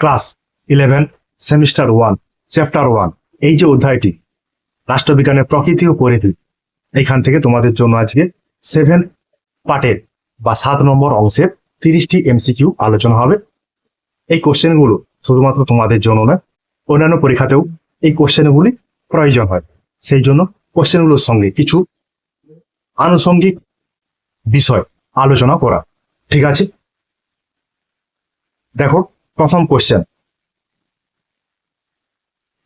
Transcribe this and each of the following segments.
Class eleven, semester one, chapter one, এই যে অধ্যায়টি, রাষ্ট্রবিজ্ঞানের প্রকৃতি ও পরিধি এখান থেকে তোমাদের জন্য আজকে সেভেন পার্টের বা সাত নম্বর অংশের তিরিশটি এমসিকিউ আলোচনা হবে। এই কোশ্চেনগুলো শুধুমাত্র তোমাদের জন্য নয় অন্যান্য পরীক্ষাতেও এই কোশ্চেনগুলি প্রয়োজন হয়। সেই জন্য কোশ্চেনগুলোর সঙ্গে কিছু আনুষঙ্গিক বিষয় আলোচনা করা। ঠিক আছে? দেখো প্রথম কোশ্চেন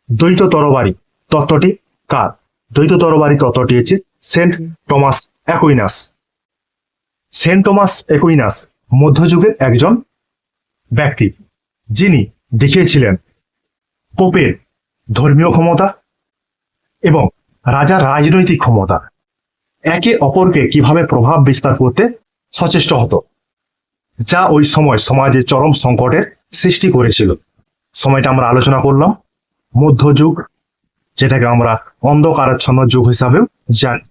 দ্বৈত তরবারি তত্ত্বটি কার? দ্বৈত তরবারি তত্ত্বটি হচ্ছে Saint Thomas Aquinas. Saint Thomas Aquinas মধ্যযুগের একজন ব্যক্তি, যিনি দেখিয়েছিলেন পোপের ধর্মীয় ক্ষমতা এবং রাজার রাজনৈতিক ক্ষমতা। একে অপরকে কীভাবে প্রভাব বিস্তার করতে সচেষ্ট হতো? যা ওই সময় সমাজে চরম সংকটের সৃষ্টি করেছিল। সময়টা আমরা আলোচনা করলাম। মধ্যযুগ, যেটাকে আমরা অন্ধকারাচ্ছন্ন যুগ হিসাবেও জানি।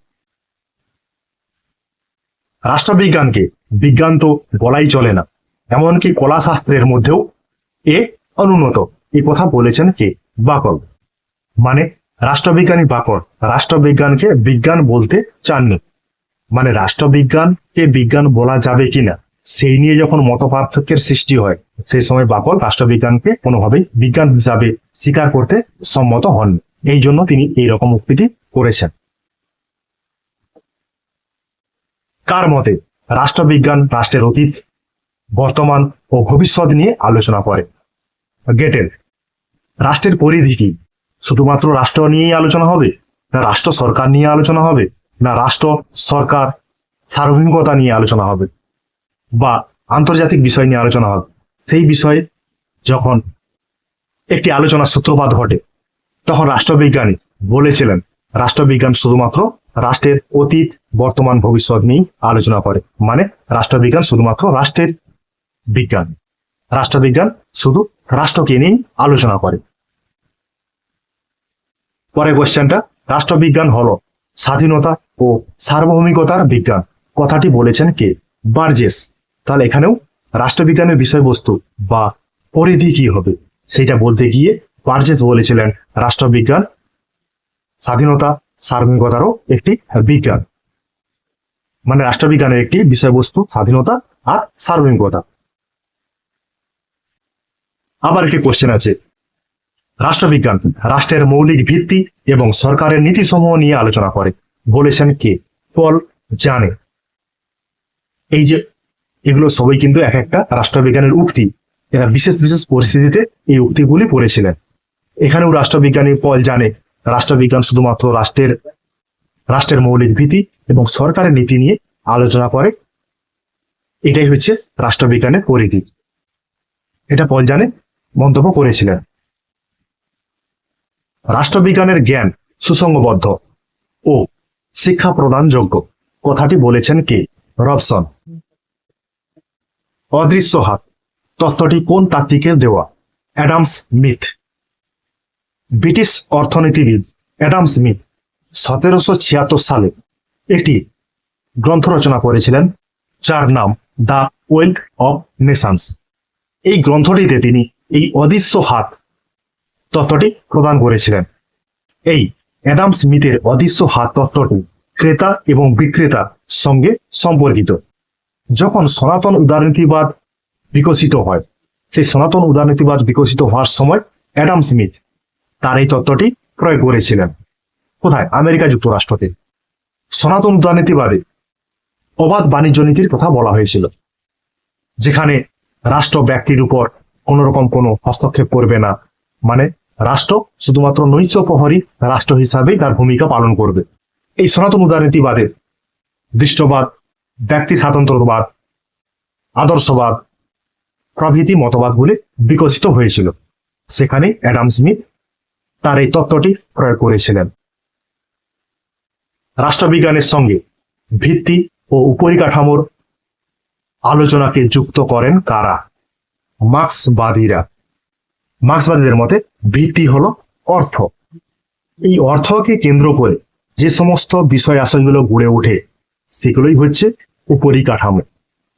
রাষ্ট্রবিজ্ঞানকে বিজ্ঞান তো বলাই চলে না, এমনকি কলাশাস্ত্রের মধ্যেও এ অনুন্নত। এই কথা বলেছেন কে? বাকল মানে রাষ্ট্রবিজ্ঞানী বাকল রাষ্ট্রবিজ্ঞানকে বিজ্ঞান বলতে চাননি। মানে রাষ্ট্রবিজ্ঞানকে বিজ্ঞান বলা যাবে কিনা? সেই নিয়ে যখন মত পার্থক্যের সৃষ্টি হয়, সেই সময় বাকল রাষ্ট্রবিজ্ঞানকে কোনোভাবেই বিজ্ঞান হিসাবে স্বীকার করতে সম্মত হন এই জন্য তিনি এই রকম উক্তিটি করেছেন। কার মতে রাষ্ট্রবিজ্ঞান রাষ্ট্রের অতীত, বর্তমান ও ভবিষ্যৎ নিয়ে আলোচনা করে? গেটেল রাষ্ট্রের পরিধি কি? শুধুমাত্র রাষ্ট্র নিয়েই আলোচনা হবে? না রাষ্ট্র সরকার নিয়ে আলোচনা হবে? না রাষ্ট্র, সরকার সার্বভৌমিকতা নিয়ে আলোচনা হবে? বা আন্তর্জাতিক বিষয় নিয়ে আলোচনা হবে সেই বিষয়ে যখন একটি আলোচনার সূত্রপাত ঘটে, তখন রাষ্ট্রবিজ্ঞানী বলেছিলেন, রাষ্ট্রবিজ্ঞান শুধুমাত্র রাষ্ট্রের অতীত, বর্তমান, ভবিষ্যৎ নিয়েই আলোচনা করে। মানে রাষ্ট্রবিজ্ঞান শুধুমাত্র রাষ্ট্রের বিজ্ঞান। রাষ্ট্রবিজ্ঞান শুধু রাষ্ট্রকে নিয়েই আলোচনা করে। পরের কোশ্চেনটা, রাষ্ট্রবিজ্ঞান হলো স্বাধীনতা ও সার্বভৌমিকতার বিজ্ঞান। কথাটি বলেছেন কে? বার্জেস। তাহলে এখানেও রাষ্ট্রবিজ্ঞানের বিষয়বস্তু বা পরিধি কি হবে? সেটা বলতে গিয়ে বার্জেস বলেছিলেন রাষ্ট্রবিজ্ঞান, স্বাধীনতা সার্বভৌমিকতারও একটি বিজ্ঞান। মানে রাষ্ট্রবিজ্ঞানের একটি বিষয়বস্তু, স্বাধীনতা আর সার্বভৌমিকতা আবার একটি কোশ্চেন আছে। রাষ্ট্রবিজ্ঞান, রাষ্ট্রের মৌলিক ভিত্তি এবং সরকারের নীতিসমূহ নিয়ে আলোচনা করে। বলেছেন কে? পল জানে। এই যে এগুলো সবই কিন্তু এক একটা রাষ্ট্রবিজ্ঞানের উক্তি। এরা বিশেষ বিশেষ পরিস্থিতিতে এই উক্তিগুলি পড়েছিলেন। এখানেও রাষ্ট্রবিজ্ঞানী পল জানে, রাষ্ট্রবিজ্ঞান শুধুমাত্র রাষ্ট্রের রাষ্ট্রের মৌলিক ভিত্তি এবং সরকারের নীতি নিয়ে আলোচনা করে। এটাই হচ্ছে রাষ্ট্রবিজ্ঞানের পরিধি। এটা পল জানে মন্তব্য করেছিলেন। রাষ্ট্রবিজ্ঞানের জ্ঞান সুসংবদ্ধ ও শিক্ষা প্রদানযোগ্য কথাটি বলেছেন কে? রবসন। অদৃশ্য হাত। তত্ত্বটি কোন তাত্ত্বিকের দেওয়া? অ্যাডামস মিথ ব্রিটিশ অর্থনীতিবিদ অ্যাডাম স্মিথ সতেরোশো ছিয়াত্তর সালে একটি গ্রন্থ রচনা করেছিলেন, যার নাম দ্য ওয়েলথ অব নেশনস। এই গ্রন্থটিতে তিনি এই অদৃশ্য হাত তত্ত্বটি প্রদান করেছিলেন। এই অ্যাডাম স্মিথের অদৃশ্য হাত তত্ত্বটি ক্রেতা এবং বিক্রেতার সঙ্গে সম্পর্কিত। যখন সনাতন উদারনীতিবাদ বিকশিত হয়, সেই সনাতন উদারনীতিবাদ বিকশিত হওয়ার সময় অ্যাডাম স্মিথ তার এই তত্ত্বটি প্রয়োগ করেছিলেন। কোথায়? আমেরিকা যুক্তরাষ্ট্রতে। সনাতন উদারনীতিবাদে অবাধ বাণিজ্য নীতির কথা বলা হয়েছিল, যেখানে রাষ্ট্র ব্যক্তির উপর কোন রকম কোনো হস্তক্ষেপ করবে না। মানে রাষ্ট্র শুধুমাত্র নৈশ প্রহরী রাষ্ট্র হিসাবেই তার ভূমিকা পালন করবে। এই সনাতন উদারনীতিবাদের দৃষ্টবাদ, ব্যক্তি স্বাতন্ত্র্যবাদ আদর্শবাদ, প্রভৃতি মতবাদগুলি বিকশিত হয়েছিল। সেখানে অ্যাডাম স্মিথ তার এই তত্ত্বটি প্রয়োগ করেছিলেন। রাষ্ট্রবিজ্ঞানের সঙ্গে ভিত্তি ও উপরিকাঠামোর আলোচনাকে যুক্ত করেন কারা? মার্ক্সবাদীরা। মার্ক্সবাদীদের মতে ভিত্তি হলো অর্থ। এই অর্থকে কেন্দ্র করে যে সমস্ত বিষয় আসনগুলো গড়ে ওঠে, সেগুলোই হচ্ছে উপরিকাঠামো।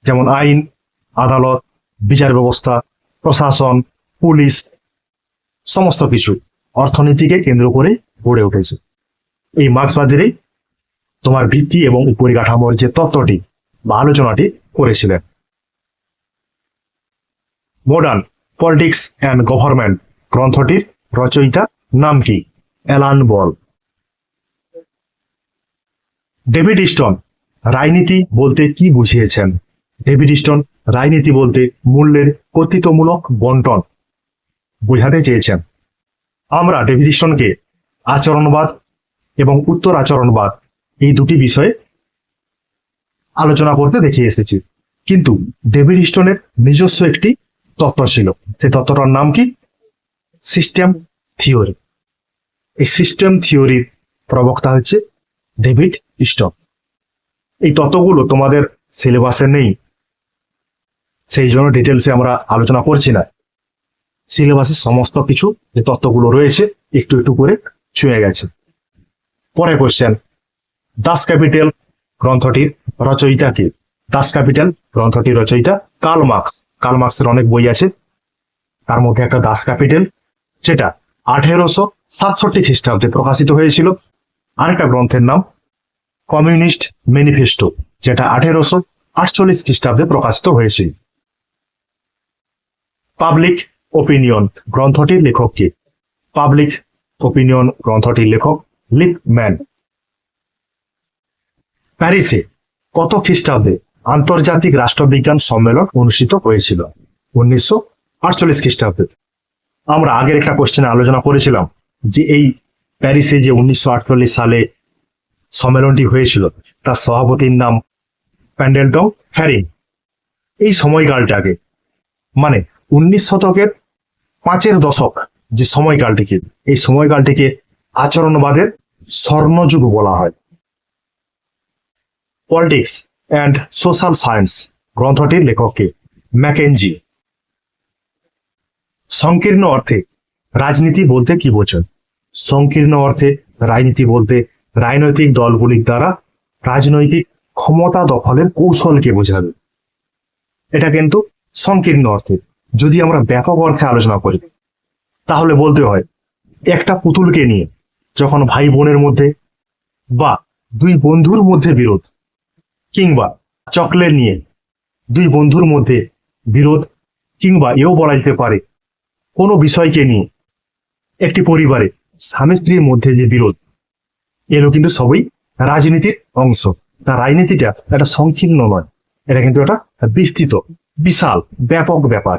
যেমন আইন, আদালত, বিচার ব্যবস্থা, প্রশাসন, পুলিশ, সমস্ত কিছু অর্থনীতিকে কেন্দ্র করে গড়ে উঠেছে। এই মার্ক্সবাদীরাই তোমার ভিত্তি এবং পরিকাঠামোর যে তত্ত্বটি বা আলোচনাটি করেছিলেন। মডার্ন পলিটিক্স অ্যান্ড গভর্নমেন্ট গ্রন্থটির রচয়িতা নাম কি? Alan Ball. ডেভিড স্টোন রাজনীতি বলতে কি বুঝিয়েছেন? ডেভিড স্টোন রাজনীতি বলতে মূল্যের কর্তৃত্বমূলক বন্টন। বোঝাতে চেয়েছেন। আমরা ডেভিড স্টোনকে আচরণবাদ এবং উত্তর আচরণবাদ এই দুটি বিষয়ে আলোচনা করতে দেখে এসেছি। কিন্তু ডেভিড স্টোনের নিজস্ব একটি তত্ত্ব ছিল। সেই তত্ত্বটার নাম কি? সিস্টেম থিওরি এই সিস্টেম থিওরির প্রবক্তা হচ্ছে ডেভিড স্টোন এই তত্ত্বগুলো তোমাদের সিলেবাসে নেই। সেই জন্য ডিটেলসে আমরা আলোচনা করছি না। সিলেবাসে সমস্ত কিছু, যে তত্ত্বগুলো রয়েছে, একটু একটু করে ছুঁয়ে গেছে। পরে কোশ্চেন দাস ক্যাপিটাল গ্রন্থটির রচয়িতা কে? দাস ক্যাপিটাল গ্রন্থটির রচয়িতা কার্ল মার্কস কার্ল মার্কসের অনেক বই আছে। তার মধ্যে একটা দাস ক্যাপিটাল যেটা আঠেরোশো সাতষট্টি খ্রিস্টাব্দে প্রকাশিত হয়েছিল। আরেকটা গ্রন্থের নাম কমিউনিস্ট ম্যানিফেস্টো যেটা আঠেরোশো আটচল্লিশ খ্রিস্টাব্দে প্রকাশিত হয়েছিল পাবলিক ওপিনিয়ন গ্রন্থটির লেখক কে? পাবলিক ওপিনিয়ন গ্রন্থটির লেখক লিপ ম্যান প্যারিসে কত খ্রিস্টাব্দে আন্তর্জাতিক রাষ্ট্রবিজ্ঞান সম্মেলন অনুষ্ঠিত হয়েছিল? উনিশশো আটচল্লিশ খ্রিস্টাব্দে। আমরা আগের একটা কোশ্চেনে আলোচনা করেছিলাম যে এই প্যারিসে যে উনিশশো আটচল্লিশ সালে সম্মেলনটি হয়েছিল, তার সভাপতির নাম প্যান্ডেলটন হ্যারিং এই সময়কালটাকে মানে উনিশ শতকের পাঁচের দশক যে সময়কালটিকে, এই সময়কালটিকে আচরণবাদের স্বর্ণযুগ বলা হয়। পলিটিক্স অ্যান্ড সোশ্যাল সায়েন্স গ্রন্থটির লেখককে ম্যাকেনজি সংকীর্ণ অর্থে রাজনীতি বলতে কি বোঝেন? সংকীর্ণ অর্থে রাজনীতি বলতে রাজনৈতিক দলগুলির দ্বারা রাজনৈতিক ক্ষমতা দখলের কৌশলকে বোঝাবে। এটা কিন্তু সংকীর্ণ অর্থে। যদি আমরা ব্যাপক অর্থে আলোচনা করি, তাহলে বলতে হয়, একটা পুতুলকে নিয়ে যখন ভাই বোনের মধ্যে বা দুই বন্ধুর মধ্যে বিরোধ কিংবা চকলেট নিয়ে দুই বন্ধুর মধ্যে বিরোধ কিংবা এও বলা যেতে পারে, কোনো বিষয়কে নিয়ে একটি পরিবারে স্বামী স্ত্রীর মধ্যে যে বিরোধ এলো কিন্তু সবই রাজনীতির অংশ। তা রাজনীতিটা একটা সংকীর্ণ নয়, এটা কিন্তু একটা বিস্তৃত, বিশাল, ব্যাপক ব্যাপার।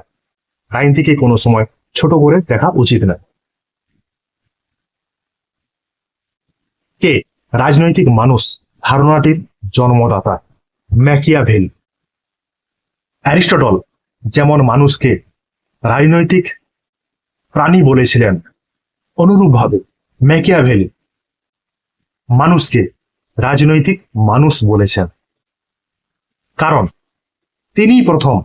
রাজনীতিকে কোনো সময় ছোট করে দেখা উচিত নয় কে? রাজনৈতিক মানুষ, ধারণাটির জন্মদাতা, ম্যাকিয়াভেল। অ্যারিস্টটল যেমন মানুষকে রাজনৈতিক প্রাণী বলেছিলেন, অনুরূপভাবে ম্যাকিয়াভেল মানুষকে রাজনৈতিক মানুষ বলেছেন। কারণ তিনি প্রথম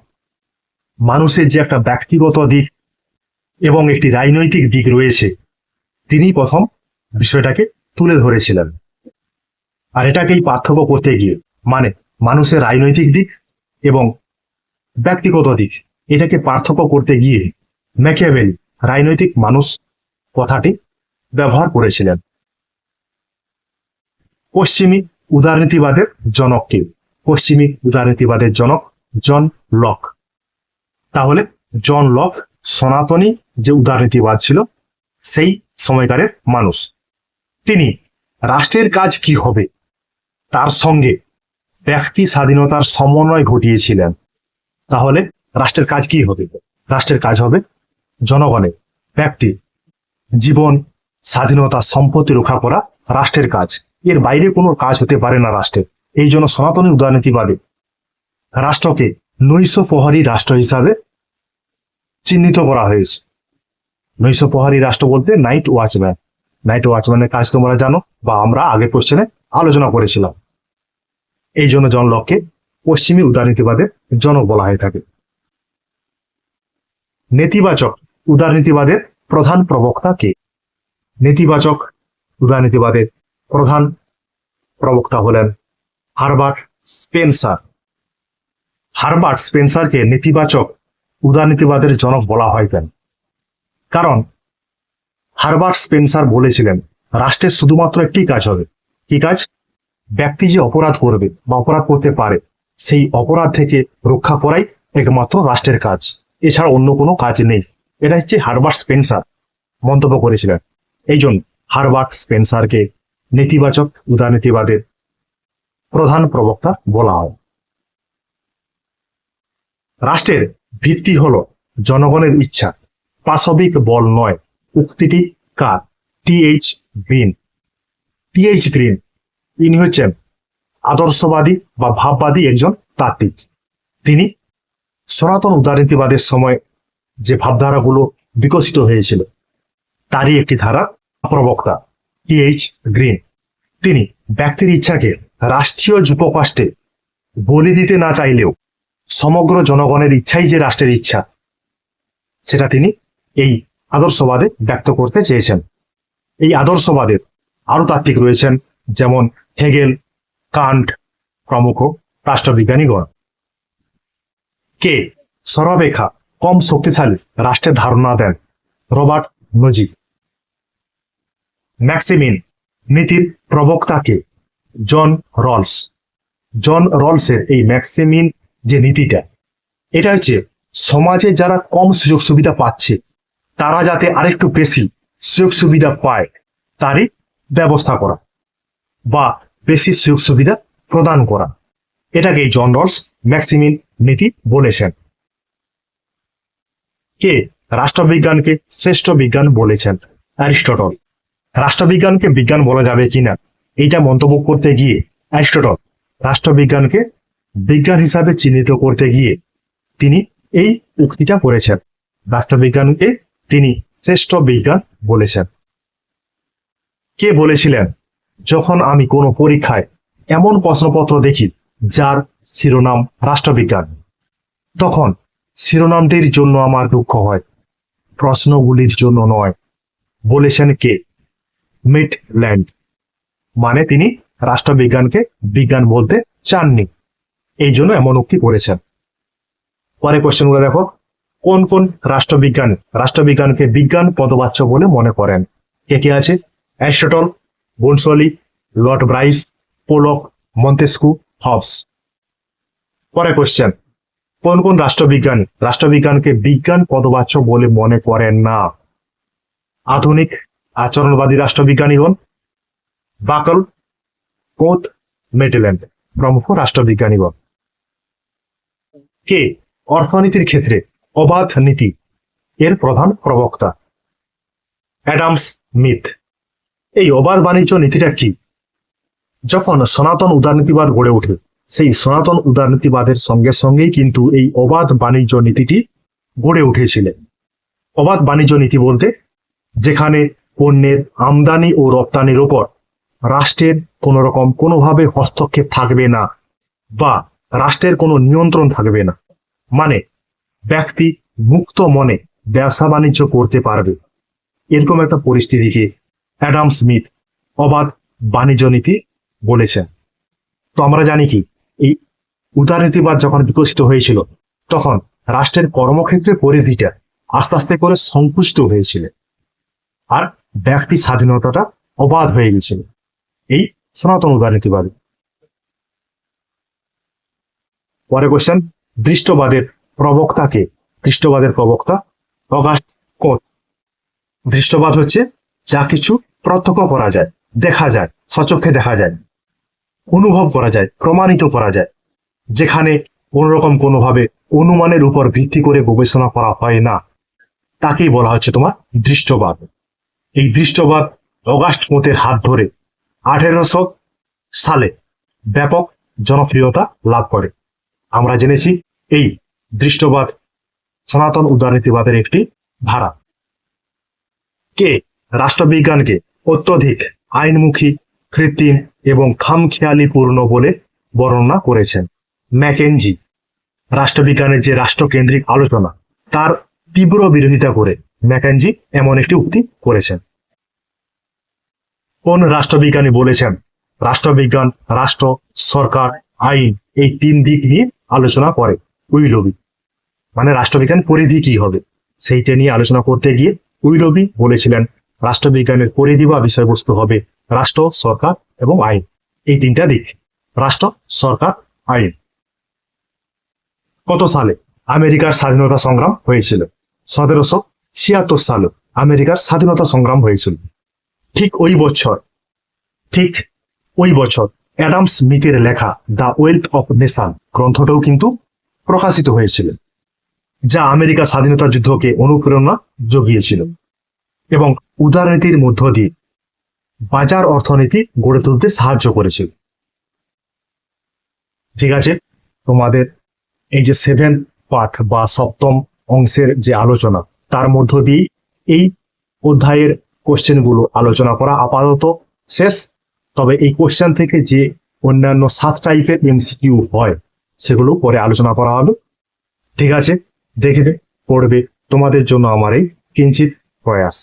মানুষের যে একটা ব্যক্তিগত দিক এবং একটি রাজনৈতিক দিক রয়েছে, তিনি প্রথম বিষয়টাকে তুলে ধরেছিলেন। আর এটাকেই পার্থক্য করতে গিয়ে মানে মানুষের রাজনৈতিক দিক এবং ব্যক্তিগত দিক, এটাকে পার্থক্য করতে গিয়ে ম্যাকিয়াভেল রাজনৈতিক মানুষ কথাটি ব্যবহার করেছিলেন। পশ্চিমী উদারনীতিবাদের জনক কে পশ্চিমী উদারনীতিবাদের জনক জন লক। তাহলে জন লক সনাতনী যে উদারনীতিবাদ ছিল, সেই সময়কারের মানুষ। তিনি রাষ্ট্রের কাজ কি হবে? তার সঙ্গে ব্যক্তি স্বাধীনতার সমন্বয় ঘটিয়েছিলেন। তাহলে রাষ্ট্রের কাজ কি হবে? রাষ্ট্রের কাজ হবে জনগণের ব্যক্তি, জীবন, স্বাধীনতা, সম্পত্তি রক্ষা করা রাষ্ট্রের কাজ। এর বাইরে কোনো কাজ হতে পারে না রাষ্ট্রের। এই জন্য সনাতনী উদারনীতিবাদে রাষ্ট্রকে নৈশ প্রহরী রাষ্ট্র হিসাবে চিহ্নিত করা হয়েছে। নৈশ প্রহরী রাষ্ট্র বলতে নাইট ওয়াচম্যান নাইট ওয়াচম্যানের কাজ তোমরা জানো বা আমরা আগের কোশ্চেনে আলোচনা করেছিলাম। এই জন্য জন লককে পশ্চিমী উদারনীতিবাদের জনক বলা হয়ে থাকে। নেতিবাচক উদারনীতিবাদের প্রধান প্রবক্তা কে? নেতিবাচক উদারনীতিবাদের প্রধান প্রবক্তা হলেন হারবার্ট স্পেন্সার। হারবার্ট স্পেন্সারকে নেতিবাচক উদারনীতিবাদের জনক বলা হয় কেন? কারণ হারবার্ট স্পেন্সার বলেছিলেন রাষ্ট্রের শুধুমাত্র একটি কাজ হবে। কি কাজ? ব্যক্তি যে অপরাধ করবে বা অপরাধ করতে পারে, সেই অপরাধ থেকে রক্ষা করাই একমাত্র রাষ্ট্রের কাজ। এছাড়া অন্য কোনো কাজ নেই। এটা হচ্ছে হারবার্ট স্পেন্সার মন্তব্য করেছিলেন। এই জন্য হারবার্ট স্পেন্সারকে নেতিবাচক উদারনীতিবাদের প্রধান প্রবক্তা বলা হয়। রাষ্ট্রের ভিত্তি হল জনগণের ইচ্ছা। পাশবিক বল নয়। উক্তিটি কার? T H Green. T H Green. ইনি হচ্ছেন আদর্শবাদী বা ভাববাদী একজন তাত্ত্বিক। তিনি সনাতন উদারনীতিবাদের সময় যে ভাবধারাগুলো বিকশিত হয়েছিল, তারই একটি ধারা প্রবক্তা টিএইচ গ্রিন। তিনি ব্যক্তির ইচ্ছাকে রাষ্ট্রীয় যুপকাষ্টে বলি দিতে না চাইলেও সমগ্র জনগণের ইচ্ছাই যে রাষ্ট্রের ইচ্ছা, সেটা তিনি এই আদর্শবাদে ব্যক্ত করতে চেয়েছেন। এই আদর্শবাদের আরও তাত্ত্বিক রয়েছেন যেমন হেগেল, কান্ট প্রমুখ রাষ্ট্রবিজ্ঞানীগণ। কে? সর্বাপেক্ষা কম শক্তিশালী, রাষ্ট্রের ধারণা দেন রবার্ট নজি ম্যাক্সিমিন, নীতির প্রবক্তাকে জন রলস। জন রলসের এই ম্যাক্সিমিন যে নীতিটা, এটা হচ্ছে সমাজে যারা কম সুযোগ সুবিধা পাচ্ছে, তারা যাতে আরেকটু বেশি সুযোগ সুবিধা পায়, তারই ব্যবস্থা করা বা বেশি সুযোগ সুবিধা প্রদান করা। এটাকে জন ম্যাক্সিমিন নীতি বলেছেন। কে? রাষ্ট্রবিজ্ঞানকে শ্রেষ্ঠ বিজ্ঞান বলেছেন অ্যারিস্টটল। রাষ্ট্রবিজ্ঞানকে বিজ্ঞান বলা যাবে কিনা, এইটা মন্তব্য করতে গিয়ে অ্যারিস্টটল রাষ্ট্রবিজ্ঞানকে বিজ্ঞান হিসাবে চিহ্নিত করতে গিয়ে তিনি এই উক্তিটা করেছেন রাষ্ট্রবিজ্ঞানকে তিনি শ্রেষ্ঠ বিজ্ঞান বলেছেন। কে বলেছিলেন? যখন আমি কোনো পরীক্ষায় এমন প্রশ্নপত্র দেখি যার শিরোনাম রাষ্ট্রবিজ্ঞান, তখন শিরোনামটির জন্য আমার দুঃখ হয়, প্রশ্নগুলির জন্য নয়। বলেছেন কে? মিট ল্যান্ড মানে তিনি রাষ্ট্রবিজ্ঞানকে বিজ্ঞান বলতে চাননি। এই জন্য এমন উক্তি করেছেন। পরে কোশ্চেনগুলো দেখো। কোন কোন রাষ্ট্রবিজ্ঞান, রাষ্ট্রবিজ্ঞানকে বিজ্ঞান পদবাচ্য বলে মনে করেন? কে কে আছে? Aristotle বনসলি Lord Bryce, Pollock, Montesquieu, Hobbes. পরে কোশ্চেন কোন কোন রাষ্ট্রবিজ্ঞানী, রাষ্ট্রবিজ্ঞানকে বিজ্ঞান পদবাচ্য বলে মনে করেন না? আধুনিক, আচরণবাদী রাষ্ট্রবিজ্ঞানীগণ বাকল কোথ মেটেল্যান্ড প্রমুখ রাষ্ট্রবিজ্ঞানীগণ কে? অর্থনীতির ক্ষেত্রে অবাধ নীতি। এর প্রধান প্রবক্তা। অ্যাডামস মিথ এই অবাধ বাণিজ্য নীতিটা কি? যখন সনাতন উদারনীতিবাদ গড়ে ওঠে, সেই সনাতন উদারনীতিবাদের সঙ্গে সঙ্গেই কিন্তু এই অবাধ বাণিজ্য নীতিটি গড়ে উঠেছিলেন। অবাধ বাণিজ্য নীতি বলতে, যেখানে পণ্যের আমদানি ও রপ্তানির ওপর রাষ্ট্রের কোন রকম কোনোভাবে হস্তক্ষেপ থাকবে না বা রাষ্ট্রের কোনো নিয়ন্ত্রণ থাকবে না। মানে ব্যক্তি মুক্ত মনে ব্যবসা বাণিজ্য করতে পারবে। এরকম একটা পরিস্থিতিকে অ্যাডাম স্মিথ অবাধ বাণিজ্য নীতি বলেছেন। তো আমরা জানি কি, এই উদারনীতিবাদ যখন বিকশিত হয়েছিল, তখন রাষ্ট্রের কর্মক্ষেত্রের পরিধিটা আস্তে আস্তে করে সংকুচিত হয়েছিল। আর ব্যক্তি স্বাধীনতাটা অবাধ হয়ে গেছিল। এই সনাতন উদারনীতিবাদ। পরে কোশ্চেন দৃষ্টবাদের প্রবক্তাকে দৃষ্টবাদের প্রবক্তা অগাস্ট কোট দৃষ্টবাদ হচ্ছে যা কিছু প্রত্যক্ষ করা যায়, দেখা যায়, সচক্ষে দেখা যায়, অনুভব করা যায়, প্রমাণিত করা যায়, যেখানে কোন রকম কোনোভাবে অনুমানের উপর ভিত্তি করে গবেষণা করা হয় না। তাকেই বলা হচ্ছে তোমার দৃষ্টবাদ। এই দৃষ্টবাদ অগাস্ট মতের হাত ধরে আঠেরোশো সালে ব্যাপক জনপ্রিয়তা লাভ করে। আমরা জেনেছি এই দৃষ্টবাদ সনাতন উদারনীতিবাদের একটি ধারা। কে? রাষ্ট্রবিজ্ঞানকে অত্যধিক আইনমুখী, কৃত্রিম এবং খামখেয়ালিপূর্ণ বলে বর্ণনা করেছেন ম্যাকেনজি। রাষ্ট্রবিজ্ঞানের যে রাষ্ট্রকেন্দ্রিক আলোচনা, তার তীব্র বিরোধিতা করে ম্যাকেনজি এমন একটি উক্তি করেছেন। কোন রাষ্ট্রবিজ্ঞানী বলেছেন, রাষ্ট্রবিজ্ঞান, রাষ্ট্র, সরকার, আইন, এই তিন দিক নিয়ে আলোচনা করে উইলবি মানে রাষ্ট্রবিজ্ঞান পরিধি কি হবে? সেইটা নিয়ে আলোচনা করতে গিয়ে উইলবি বলেছিলেন, রাষ্ট্রবিজ্ঞানের পরিধি বা বিষয়বস্তু হবে রাষ্ট্র, সরকার এবং আইন। এই তিনটা দিক, রাষ্ট্র, সরকার, আইন। কত সালে আমেরিকার স্বাধীনতা সংগ্রাম হয়েছিল? সতেরোশো ছিয়াত্তর সালে আমেরিকার স্বাধীনতা সংগ্রাম হয়েছিল। ঠিক ওই বছর, ঠিক ওই বছর অ্যাডাম স্মিথের লেখা দ্য ওয়েলথ অফ নেশন গ্রন্থটাও কিন্তু প্রকাশিত হয়েছিল, যা আমেরিকা স্বাধীনতা যুদ্ধকে অনুপ্রেরণা জুগিয়েছিল এবং উদারনীতির মধ্য দিয়ে বাজার অর্থনীতি গড়ে তুলতে সাহায্য করেছিল। ঠিক আছে, তোমাদের এই যে সেভেন পার্ট বা সপ্তম অংশের যে আলোচনা, তার মধ্য দিয়ে এই অধ্যায়ের কোশ্চেনগুলো আলোচনা করা আপাতত শেষ। তবে এই কোশ্চেন থেকে যে অন্যান্য সাত টাইপের এমসিকিউ হয় সেগুলো পরে আলোচনা করা হবে। ঠিক আছে? দেখে পড়বে তোমাদের জন্য আমার এই কিঞ্চিত প্রয়াস।